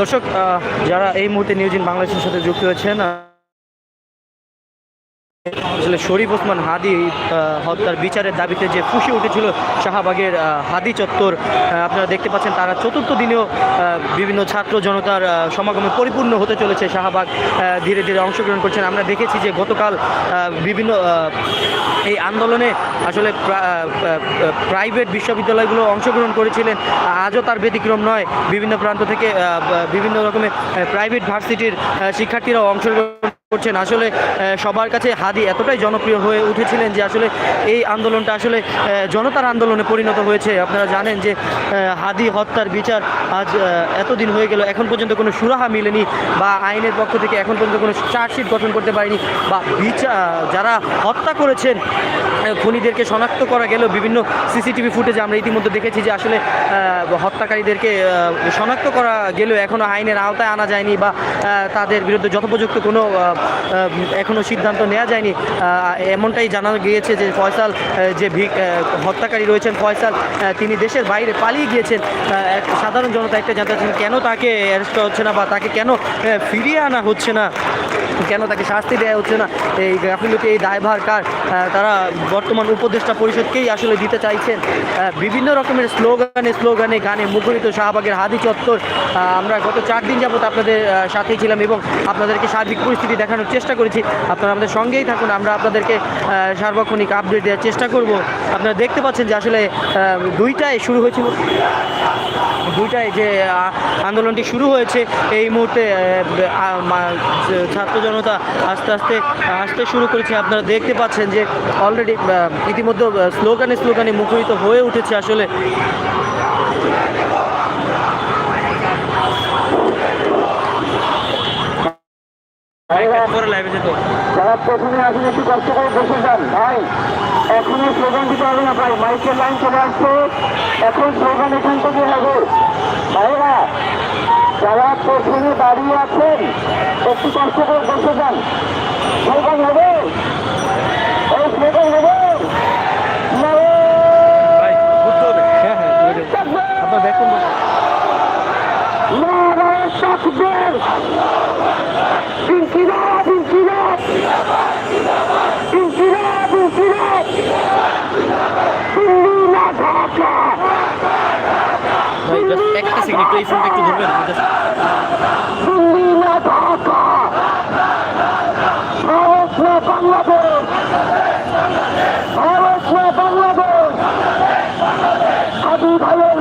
দর্শক যারা এই মুহূর্তে নিউজিন বাংলাদেশের সাথে যুক্ত হয়েছেন আসলে শরীফ ওসমান হাদি হত্যার বিচারের দাবিতে যে ফুসে উঠেছিল শাহবাগের হাদি চত্বর আপনারা দেখতে পাচ্ছেন তারা চতুর্থ দিনেও বিভিন্ন ছাত্র জনতার সমাগমে পরিপূর্ণ হতে চলেছে শাহবাগ ধীরে ধীরে অংশগ্রহণ করছেন। আমরা দেখেছি যে গতকাল বিভিন্ন এই আন্দোলনে আসলে প্রাইভেট বিশ্ববিদ্যালয়গুলো অংশগ্রহণ করেছিলেন। আজও তার ব্যতিক্রম নয়। বিভিন্ন প্রান্ত থেকে বিভিন্ন রকমের প্রাইভেট ভার্সিটির শিক্ষার্থীরাও অংশগ্রহণ করছেন। আসলে সবার কাছে হাদি এতটাই জনপ্রিয় হয়ে উঠেছিলেন যে আসলে এই আন্দোলনটা আসলে জনতার আন্দোলনে পরিণত হয়েছে। আপনারা জানেন যে হাদি হত্যার বিচার আজ এতদিন হয়ে গেল। এখন পর্যন্ত কোনো সুরাহা মিলেনি বা আইনের পক্ষ থেকে এখন পর্যন্ত কোনো চার্জশিট গঠন করতে পারেনি বা বিচার যারা হত্যা করেছেন খুনিদেরকে শনাক্ত করা গেলেও বিভিন্ন সিসিটিভি ফুটেজে আমরা ইতিমধ্যে দেখেছি যে আসলে হত্যাকারীদেরকে শনাক্ত করা গেলেও এখনও আইনের আওতায় আনা যায়নি বা তাদের বিরুদ্ধে যথোপযুক্ত কোনো আহ, সিদ্ধান্ত নেওয়া যায়নি। এমনটাই জানা গিয়েছে যে ফয়সাল যে হত্যাকারী রয়েছেন ফয়সাল তিনি দেশের বাইরে পালিয়ে গিয়েছেন। সাধারণ জনতা একটা জানতে চাচ্ছেন কেন তাকে অ্যারেস্ট হচ্ছে না বা তাকে কেন ফিরিয়ে আনা হচ্ছে না? কেন তাকে শাস্তি দেওয়া হচ্ছে না? এই গাফিলতি এই দায়ভার কার? তারা বর্তমান উপদেষ্টা পরিষদকেই আসলে দিতে চাইছেন। বিভিন্ন রকমের স্লোগানে স্লোগানে গানে মুখরিত শাহবাগের হাদি চত্বর। আমরা গত চার দিন যাবত আপনাদের সাথেই ছিলাম এবং আপনাদেরকে সার্বিক পরিস্থিতি দেখানোর চেষ্টা করেছি। আপনারা আমাদের সঙ্গেই থাকুন, আমরা আপনাদেরকে সার্বক্ষণিক আপডেট দেওয়ার চেষ্টা করব। আপনারা দেখতে পাচ্ছেন যে আসলে দুইটায় শুরু হয়েছিল। দুইটায় যে আন্দোলনটি শুরু হয়েছে, এই মুহূর্তে ছাত্র জনতা আস্তে আস্তে, আসতে শুরু করেছে। আপনারা দেখতে পাচ্ছেন যে অলরেডি ইতিমধ্যে স্লোগানে স্লোগানে মুখরিত হয়ে উঠেছে আসলে। যারা প্রথমে আসলে একটু কষ্ট করে বসে যান। ভাই এখনও স্লোগান দিতে হবে না ভাই। মাইকের লাইন চলে আসছে। এখন স্লোগান এখান থেকে হবে। ভাইরা যারা প্রথমে দাঁড়িয়ে আছেন একটু কষ্ট করে বসে যান। স্লোগান হবে। এই স্লোগান হবে। হ্যাঁ হ্যাঁ আপনার দেখুন। তাকবীর ইনকিলাব ইনকিলাব ইনকিলাব ইনকিলাব দিল্লি না ঢাকা ভাই জাস্ট সেকেন্ড একটু এই ফোনটা একটু ধরবেন দিল্লি না ঢাকা ভারত না বাংলাদেশ ভারত না বাংলাদেশ আদি ভাইয়ের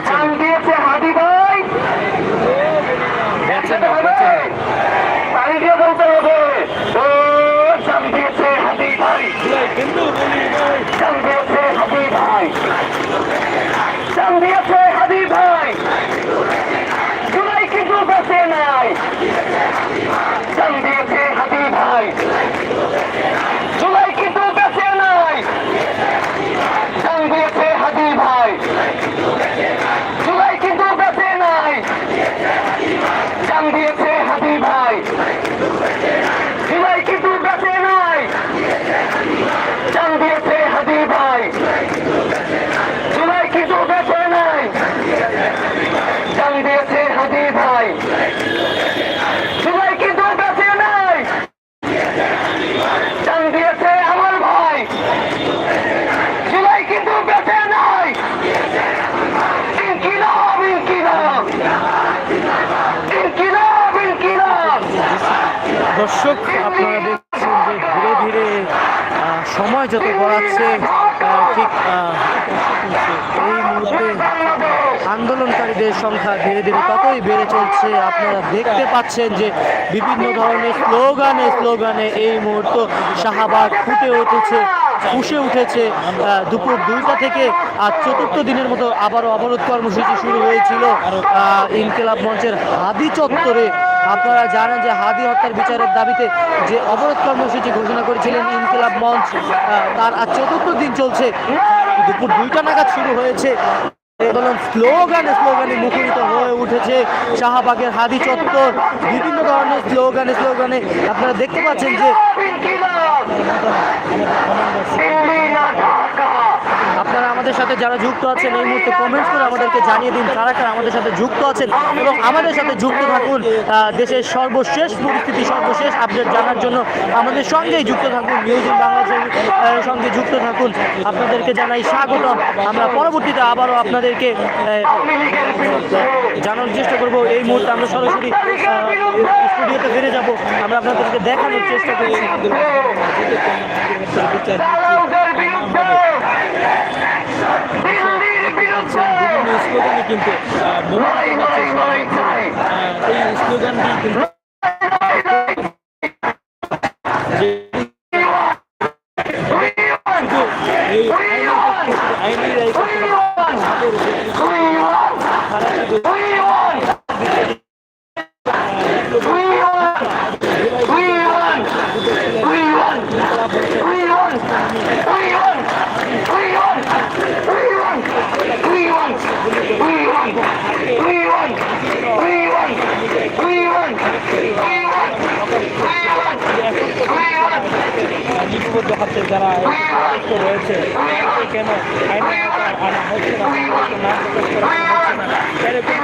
গেছেন সংখ্যা ধীরে ধীরে ততই বেড়ে চলছে। আপনারা দেখতে পাচ্ছেন যে বিভিন্ন ধরনের স্লোগানে স্লোগানে এই মুহূর্ত শাহবাগ ফুটে উঠেছে, ফুসে উঠেছে। দুপুর দুইটা থেকে আর চতুর্থ দিনের মতো আবারও অবরোধ কর্মসূচি শুরু হয়েছিল। ইনকিলাব মঞ্চের হাদি চত্বরে আপনারা জানেন যে হাদি হত্যার বিচারের দাবিতে যে অবরোধ কর্মসূচি ঘোষণা করেছিলেন ইনকিলাব মঞ্চ তার আর চতুর্থ দিন চলছে। দুপুর দুইটা নাগাদ শুরু হয়েছে। আন্দোলন স্লোগানে স্লোগানে মুখরিত হয়ে উঠেছে শাহবাগের হাদি চত্বর। বিভিন্ন ধরনের স্লোগান স্লোগানে আপনারা দেখতে পাচ্ছেন যে আপনারা আমাদের সাথে যারা যুক্ত আছেন এই মুহূর্তে কমেন্টস করে আমাদেরকে জানিয়ে দিন কারা কারা আমাদের সাথে যুক্ত আছেন এবং আমাদের সাথে যুক্ত থাকুন দেশের সর্বশেষ পরিস্থিতি সর্বশেষ আপডেট জানার জন্য আমাদের সঙ্গেই যুক্ত থাকুন নিউজ ইন বাংলাদেশের সঙ্গে যুক্ত থাকুন আপনাদেরকে জানাই স্বাগতম আমরা পরবর্তীতে আবারও আপনাদেরকে জানার চেষ্টা করব এই মুহূর্তে আমরা সরাসরি স্টুডিওতে ফিরে যাব আমরা আপনাদেরকে দেখানোর চেষ্টা করছি দালালদের বিরুদ্ধে দিল্লির বিরুদ্ধে বিভিন্ন স্লোগানে কিন্তু এই স্লোগানটি আইনের পক্ষে শুধু আইনের এই পক্ষে না, আমাদের সারা শুধু লিপিবদ্ধ হাতে যারা রয়েছে কেন আইনের আনা হচ্ছে না তাদেরকে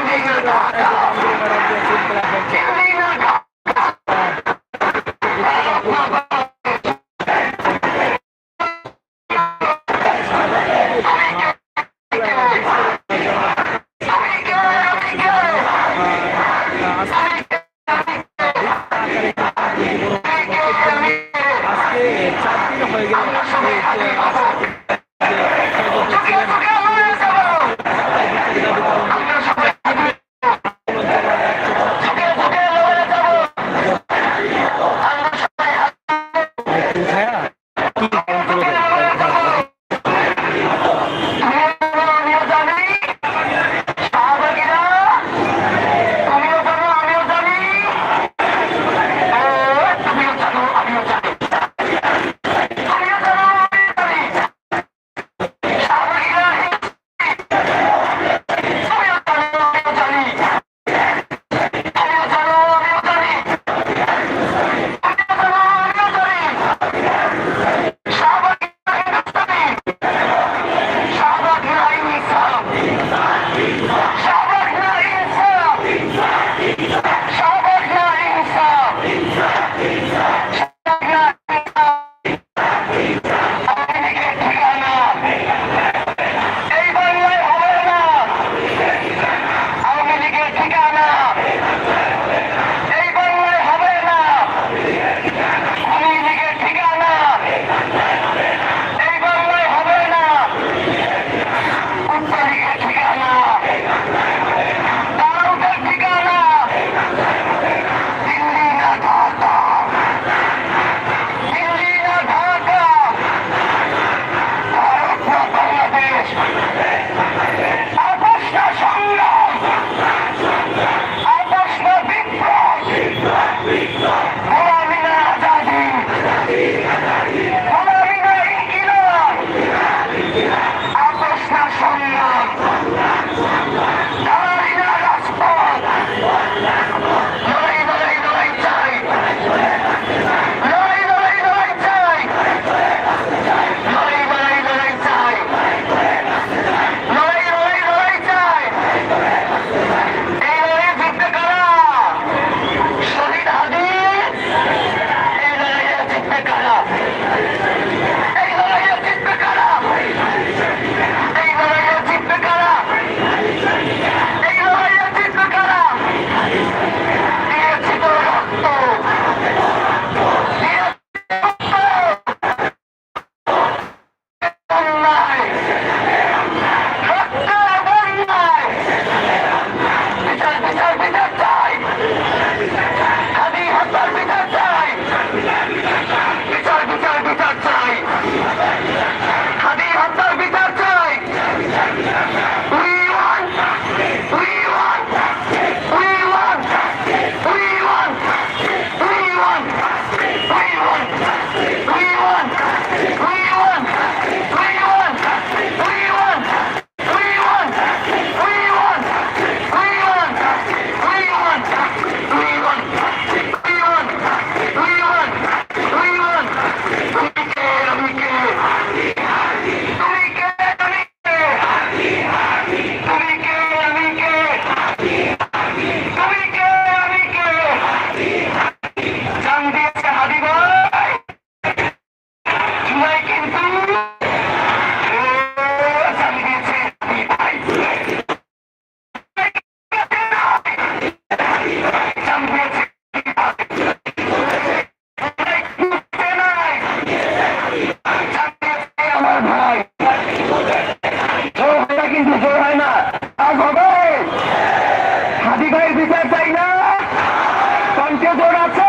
সুযোগ আছে?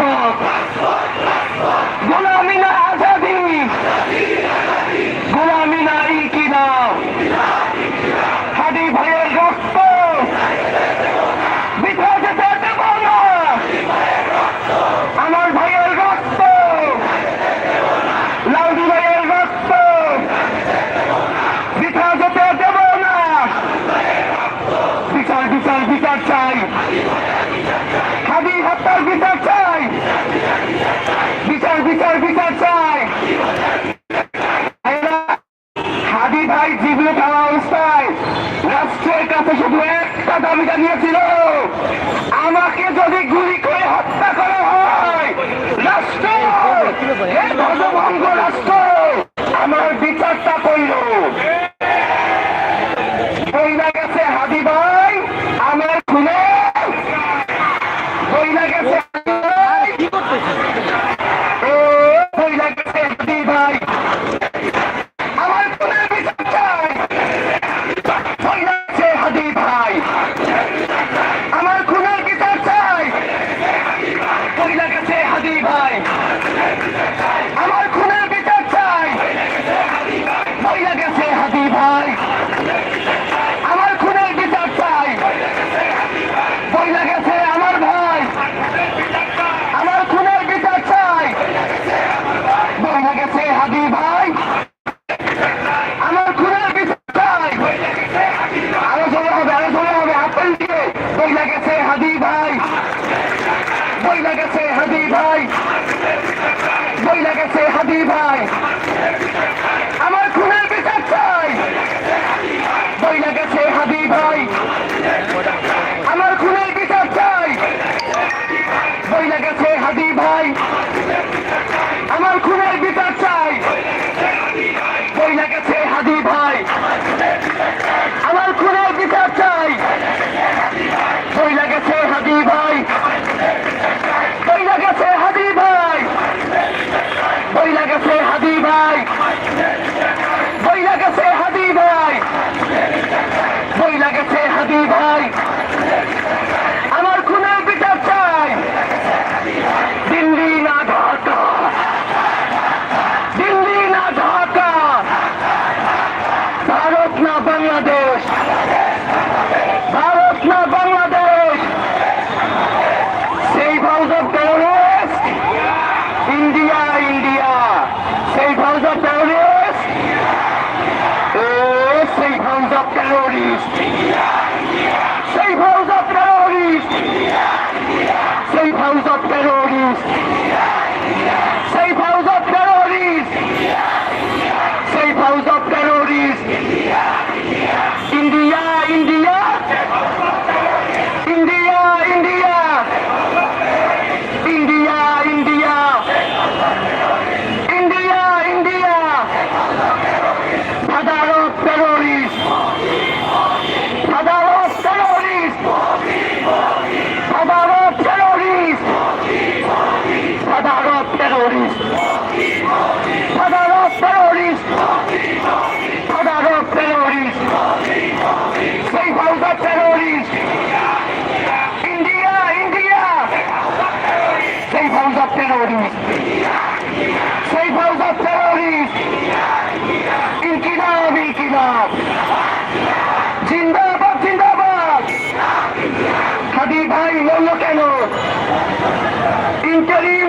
Rock. একটা দাবি জানিয়েছিল আমাকে যদি গুলি terrorist Safe house of terrorist Inkilab Inkilab জিন্দাবাদ জিন্দাবাদ হাবিব ভাই বলল কেন ইন্টারিম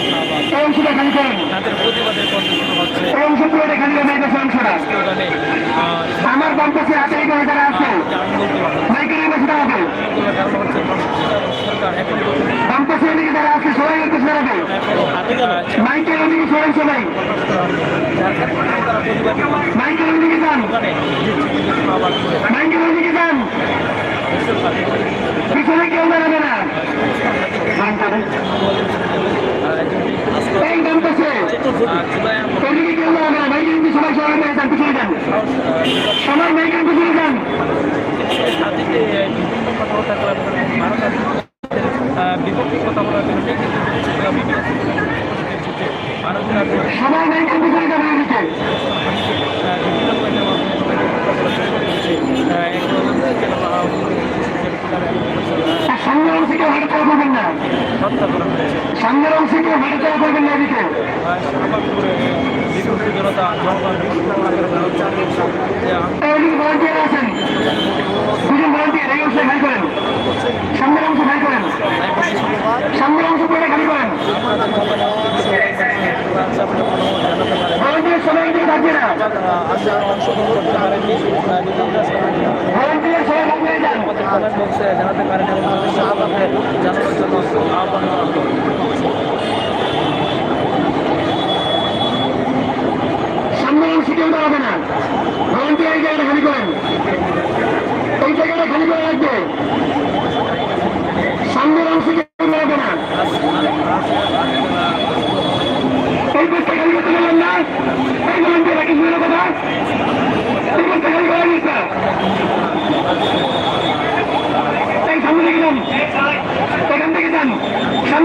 অংশটা এখানে করেন অংশগুলো এখানে মেয়েদের আমার বাম পাশে হাতে এখানে যারা আছে মাইকেলের বসে হবে বাম পাশে এদিকে যারা আছে সবাই এর বসে দাঁড়াবে। মাইকেল এদিকে সরেন সবাই মাইকেল এদিকে যান। মাইকেল এদিকে যান। পিছনে কেউ দাঁড়াবে না। জানাতে পারেন এবং শাহবাগকে জানানোর জন্য আহ্বান সিটিউটা হবে না। ভলান্টিয়ার এই জায়গাটা খালি করেন। এই জায়গাটা খালি করে রাখবে। সামনের অংশকে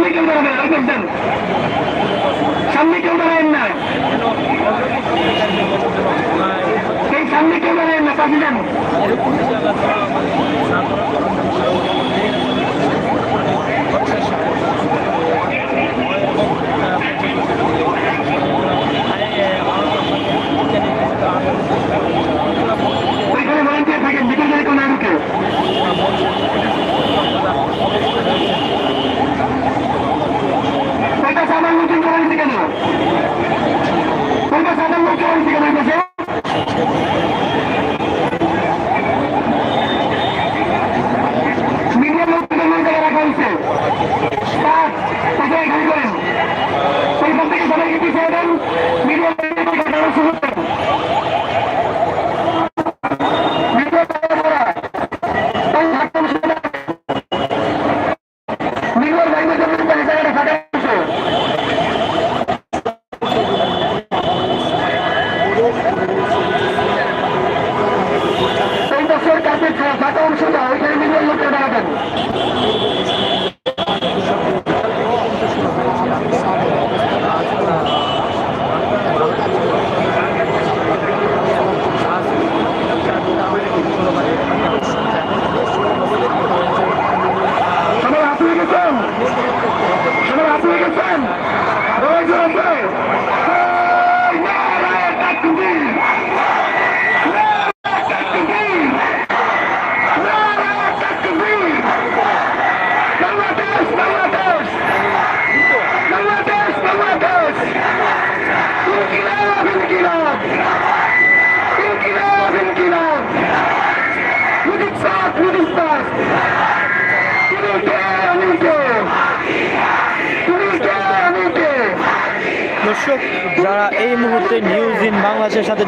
সামনে কেউ দাঁড়াবেন রাইফেল সামনে কেউ দাঁড়াবেন না এই সামনে কেউ দাঁড়াবেন না পাশে যান ওইখানে ভলেন্টিয়ার থাকেন বিকেল থেকে কোনো আগে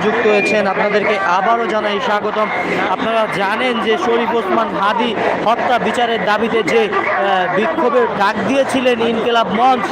যুক্ত হয়েছেন। আপনাদেরকে আবারও জানাই স্বাগতম। আপনারা জানেন যে শরীফ ওসমান হাদি হত্যা বিচারের দাবিতে যে বিক্ষোভের ডাক দিয়েছিলেন ইনকেলাব মঞ্চ